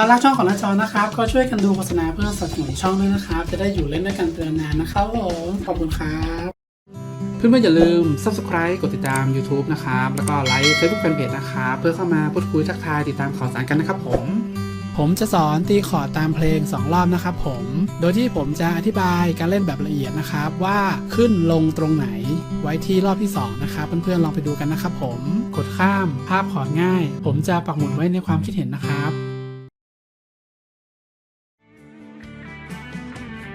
ารักช่องของน้าจอนะครับ ก็ช่วยกันดูโฆษณาเพื่อสนับสนุนช่องด้วยนะครับ จะได้อยู่เล่นด้วยกันเตือนนานนะครับผมขอบคุณครับ เพื่อนๆอย่าลืม subscribe กดติดตาม YouTube นะครับ แล้วก็ไลค์ Facebook Fanpage นะครับเพื่อเข้ามาพูดคุยทักทายติดตามข่าวสารกันนะครับผม ผมจะสอนตีคอร์ดตามเพลง 2 รอบนะครับผม โดยที่ผมจะอธิบายการเล่นแบบละเอียดนะครับ ว่าขึ้นลงตรงไหน ไว้ที่รอบที่ 2 นะครับ เพื่อนๆลองไปดูกันนะครับผม กดข้ามภาพคอร์ดง่าย ผมจะปักหมุดไว้ในความคิดเห็นนะครับ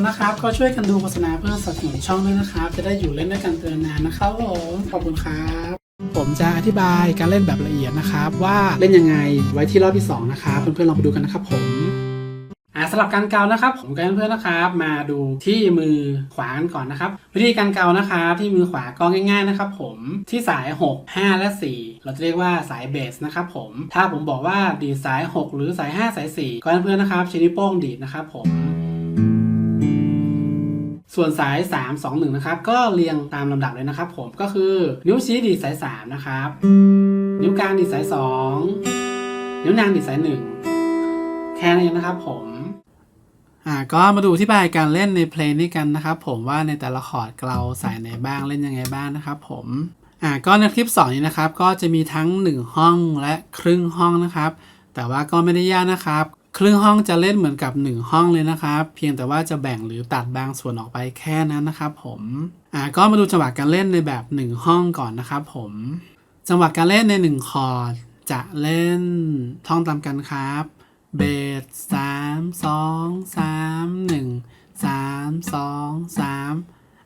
น้านะครับ ก็ช่วยกันดูโฆษณาเพื่อสนับสนุนช่องด้วยนะครับ จะได้อยู่เล่นด้วยกันเตือนนานนะครับผมขอบคุณครับผมจะอธิบายการเล่นแบบละเอียดนะครับ ว่าเล่นยังไงไว้ที่รอบที่สองนะครับเพื่อนๆลองไปดูกันนะครับผมอ่าสำหรับการเกานะครับ ผมกับเพื่อนๆนะครับ มาดูที่มือขวากันก่อนนะครับ วิธีการเกานะครับที่มือขวาก็ง่าย ๆนะครับ ผมที่สาย 6 5 และ 4 เราจะเรียกว่าสายเบสนะครับผมถ้าผมบอกว่าดีดสาย 6 หรือสาย 5 สาย 4ก็เพื่อนๆนะครับใช้นิ้วโป้งดีดนะครับผม ส่วนสาย 3 2 1 นะครับ ก็เรียงตามลำดับเลยนะครับ ผมก็คือนิ้วชี้ดีดสาย 3 นะครับ นิ้วกลางดีดสาย 2 นิ้วนางดีดสาย 1 แค่นั้นเองนะครับผมอ่าก็มาดูที่บายการเล่นในเพลงนี้กันนะครับ ผมว่าในแต่ละคอร์ดเราใส่ไหนบ้างเล่นยังไงบ้างนะครับ ผมอ่าก็ในคลิป2นี้นะครับ ก็จะมีทั้ง 1 ห้องและครึ่งห้องนะครับ แต่ว่าก็ไม่ได้ยากนะครับ ครึ่งห้องจะเล่นเหมือนกับ 1 ห้องเลยนะครับ เพียงแต่ว่าจะแบ่งหรือตัดบางส่วนออกไปแค่นั้นนะครับผมอ่าก็มาดูจังหวะการเล่นในแบบ 1 ห้องก่อนนะครับผมจังหวะการเล่นใน 1 คอร์ดจะเล่นท่องตามกันครับเบสสามสองสามหนึ่งสามสองสาม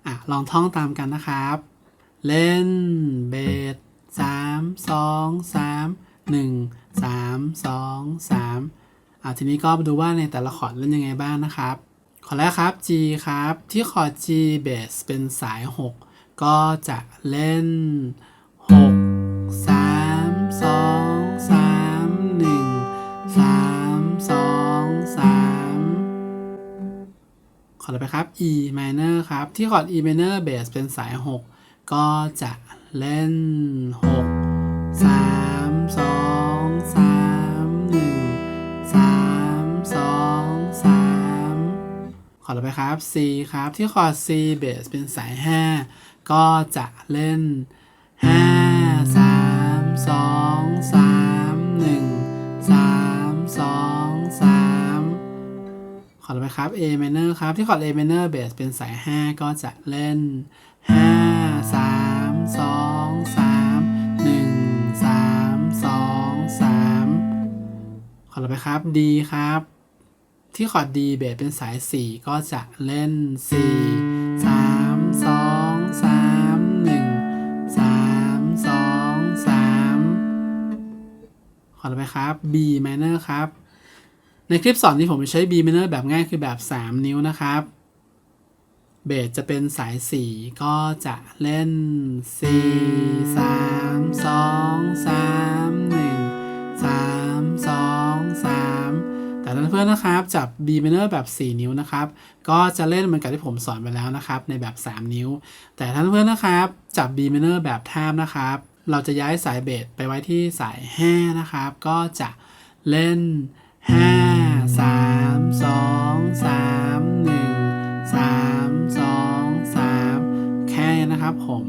อะลองท่องตามกันนะครับ เล่นเบสสามสองสามหนึ่งสามสองสาม อะทีนี้ก็มาดูว่าในแต่ละคอร์ดเล่นยังไงบ้างนะครับคอร์ดแรกครับ G ครับ ที่คอร์ด G เบสเป็นสาย 6 ก็จะเล่น 6 3 2 3 1 3 2 3คอร์ดต่อไปครับ E minor ครับ ที่คอร์ด E minor bass เป็นสาย 6 ก็จะเล่น 6 3 ต่อไปครับ C ครับ ที่คอร์ด C bass เป็นสาย 5 ก็จะเล่น 5 3 2 3 1 3 2 3คอต่อไปครับ A minor ครับ ที่คอร์ด A minor bass เป็นสาย 5 ก็จะเล่น 5 3 2 3 1 3 2 3คอต่อไปครับ D ครับ ที่คอร์ด D เบสเป็นสาย 4 ก็จะเล่น 4 3 2 3 1 3 2 3คอร์ดต่อไปครับ B minor ครับ ในคลิปสอนที่ผมใช้ B minor แบบง่ายคือแบบ 3 นิ้วนะครับ เบสจะเป็นสาย 4 ก็จะเล่น 4 3 2 3 3แต่เพื่อนนะครับจับ B minor แบบ 4 นิ้วนะครับ ก็จะเล่นเหมือนกับที่ผมสอนไปแล้วนะครับ ในแบบ 3 นิ้ว แต่ท่านเพื่อนนะครับ จับ B minor แบบท่ามนะครับ เราจะย้ายสายเบสไปไว้ที่สาย5นะครับ ก็จะเล่น 5 3 2 3 1 3 2 3 แค่นี้นะครับผม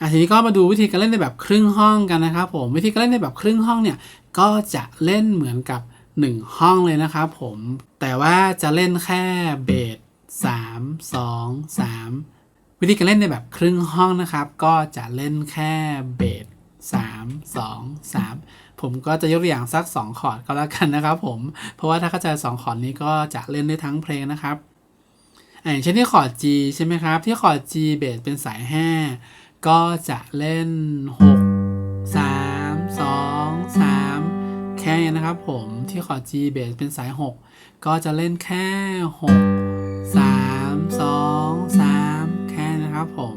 อะทีนี้ก็มาดูวิธีการเล่นในแบบครึ่งห้องกันนะครับผมวิธีการเล่นในแบบครึ่งห้องเนี่ย ก็จะเล่นเหมือนกับ 1 ห้องเลยนะครับผม แต่ว่าจะเล่นแค่เบส3 2 3 วิธีการเล่นในแบบครึ่งห้องนะครับ ก็จะเล่นแค่เบส3 2 3 ผมก็จะยกตัวอย่างสัก 2 คอร์ดก็แล้วกันนะครับผม เพราะว่าถ้าเข้าใจ 2 คอร์ดนี้ก็จะเล่นได้ทั้งเพลงนะครับอย่างเช่นที่คอร์ด G ใช่ไหมครับ ที่คอร์ด G เบสเป็นสาย 5 ก็จะเล่น 6 3 2 นี้นะครับผมที่คอร์ด G เบสเป็นสาย 6 ก็จะเล่นแค่ 6 3 2 3 แค่นะครับผม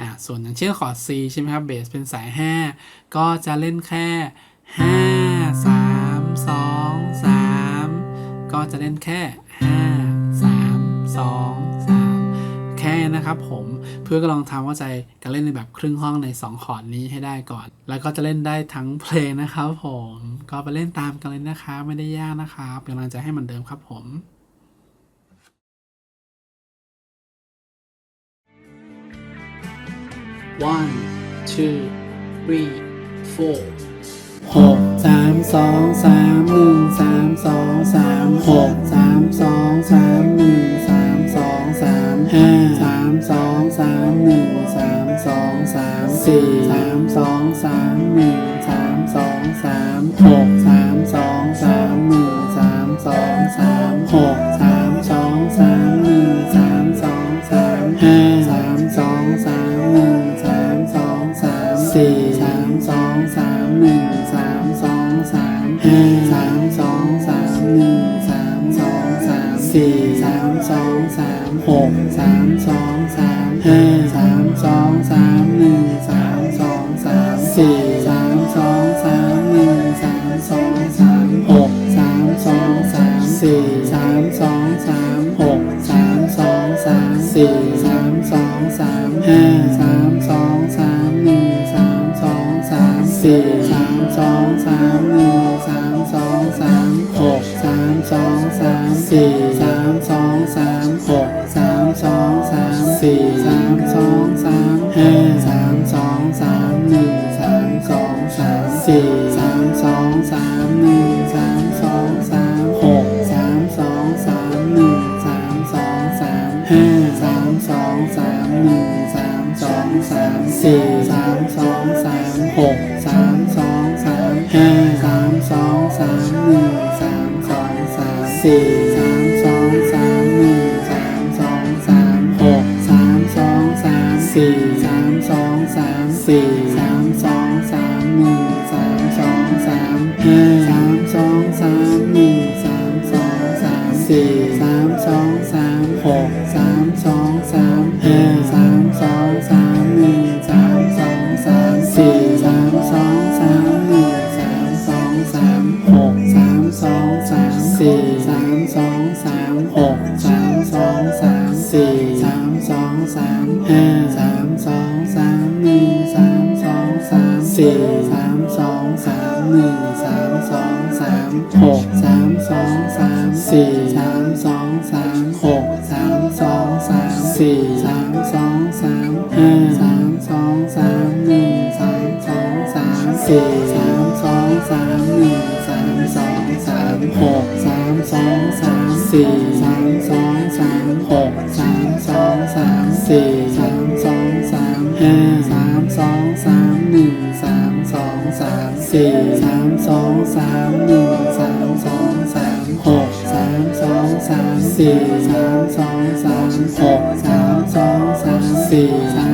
อ่าส่วนอย่างเช่นคอร์ด C ใช่ไหมครับเบสเป็นสาย 5 ก็จะเล่นแค่ 5 3 2 3 ก็จะเล่นแค่ 5 3 2 3 ค่นี้นะครับผมเพื่อก็ลองทำเข้าใจการเล่นในแบบครึ่งห้องใน 2 คอร์ดนี้ให้ได้ก่อน แล้วก็จะเล่นได้ทั้งเพลงนะครับผมก็ไปเล่นตามกันเลยนะครับไม่ได้ยากนะครับเป็นกำลังใจให้เหมือนเดิมครับผม one two three four หกสามสองสามหนึ่งสามสองสามหกสามสองสามหนึ่งสาม สองสามห้าสามสองสามหนึ่งสามสองสามสี่สามสองสามหนึ่งสามสองสามหกสามสอง สามสี่สามสองสามหนึ่งสามสองสามหกสามสองสามสี่สามสองสามหกสามสองสามสี่สามสองสามห้าสามสองสามหนึ่งสามสองสามสี่สามสองสามหนึ่งสามสองสามหกสามสองสามสี่สามสองสามหกสามสองสามสี่สามสองสามห้า สี่สามสองสามหกสามสองสามห้าสามสองสามหนึ่งสามสองสามสี่สามสองสามหนึ่งสามสองสามหกสี่สามสองสามสี่สามสองสามหนึ่งสามสองสามห้าสามสองสามหนึ่งสามสองสามสี่สามสองสามหกสามสองสาม สามสี่สามสองสามหนึ่งสามสองสามหกสามสองสามสี่สามสองสามหกสามสองสามสี่สามสองสามห้าสามสองสามหนึ่งสามสองสามสี่สามสองสามหนึ่งสามสองสามหกสามสองสามสี่สามสองสามหกสามสองสามสี่ สี่สามสองสามหนึ่งสามสองสามหกสามสองสามสี่สามสองสามหกสามสองสามสี่สาม